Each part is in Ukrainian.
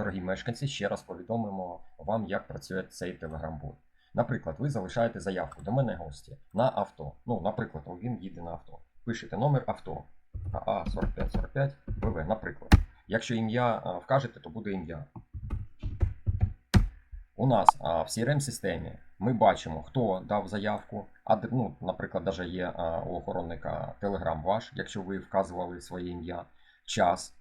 дорогі мешканці, ще раз повідомимо вам, як працює цей телеграм-бот. Наприклад, ви залишаєте заявку до мене гості на авто. Ну, наприклад, він їде на авто. Пишете номер авто КА 4545 ВВ, наприклад. Якщо ім'я вкажете, то буде ім'я. У нас а, в CRM-системі ми бачимо, хто дав заявку. А, ну, наприклад, даже є а, у охоронника Telegram ваш, якщо ви вказували своє ім'я, час,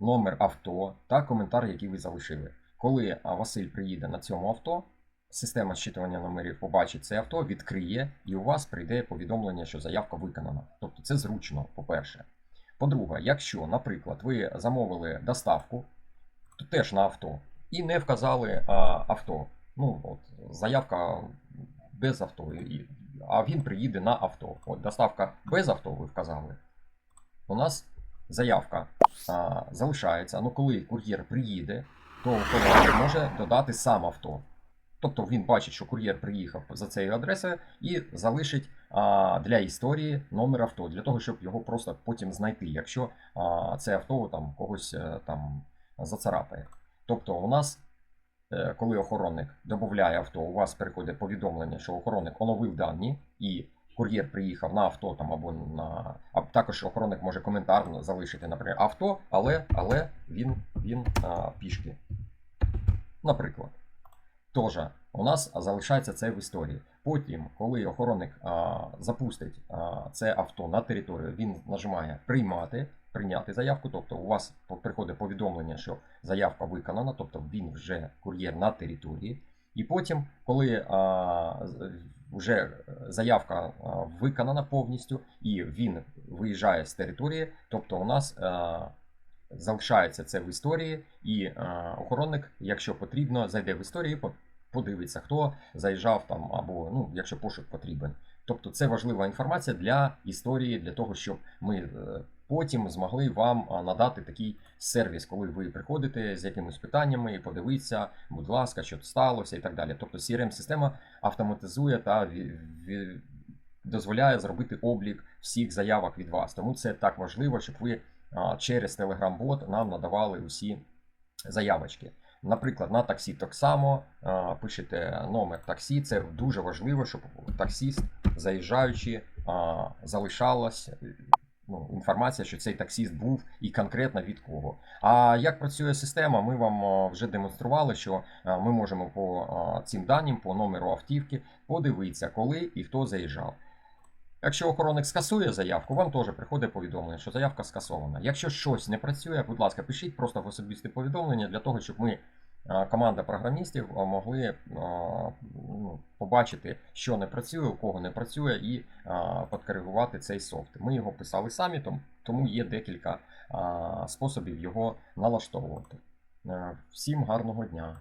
номер авто та коментар, який ви залишили. Коли Василь приїде на цьому авто, система зчитування номерів побачить це авто, відкриє, і у вас прийде повідомлення, що заявка виконана. Тобто це зручно, по-перше. По-друге, якщо, наприклад, ви замовили доставку, то теж на авто, і не вказали а, авто. Ну, от, заявка без авто, і- а він приїде на авто. От доставка без авто ви вказали. У нас заявка а, залишається. Ну, коли кур'єр приїде, то кур'єр може додати сам авто. Тобто він бачить, що кур'єр приїхав за цією адресою і залишить а, для історії номер авто, для того, щоб його просто потім знайти, якщо а, це авто там когось е, там зацарапає. Тобто, у нас, е, коли охоронник додає авто, у вас приходить повідомлення, що охоронник оновив дані і кур'єр приїхав на авто там або на. А також охоронник може коментар залишити, наприклад, авто, але, але він, він а, пішки. Наприклад. Тож, у нас залишається це в історії. Потім, коли охоронник а, запустить а, це авто на територію, він нажимає приймати, прийняти заявку. Тобто у вас приходить повідомлення, що заявка виконана, тобто він вже кур'єр на території. І потім, коли а, вже заявка виконана повністю, і він виїжджає з території, тобто у нас а, залишається це в історії, і а, охоронник, якщо потрібно, зайде в історію, подивиться, хто заїжджав там, або ну, якщо пошук потрібен. Тобто це важлива інформація для історії, для того, щоб ми е, потім змогли вам надати такий сервіс, коли ви приходите з якимись питаннями подивіться, будь ласка, що сталося і так далі. Тобто CRM-система автоматизує та дозволяє зробити облік всіх заявок від вас. Тому це так важливо, щоб ви через Telegram-бот нам надавали усі заявочки. Наприклад, на таксі так само пишете номер таксі. Це дуже важливо, щоб таксіст, заїжджаючи, е, ну, інформація, що цей таксіст був і конкретно від кого. А як працює система, ми вам вже демонстрували, що ми можемо по цим даним, по номеру автівки, подивитися, коли і хто заїжджав. Якщо охоронник скасує заявку, вам теж приходить повідомлення, що заявка скасована. Якщо щось не працює, будь ласка, пишіть просто в особисте повідомлення для того, щоб ми, команда програмістів, могли ну, побачити, що не працює, у кого не працює, і подкоригувати цей софт. Ми його писали самі, тому є декілька способів його налаштовувати. Е, Всім гарного дня!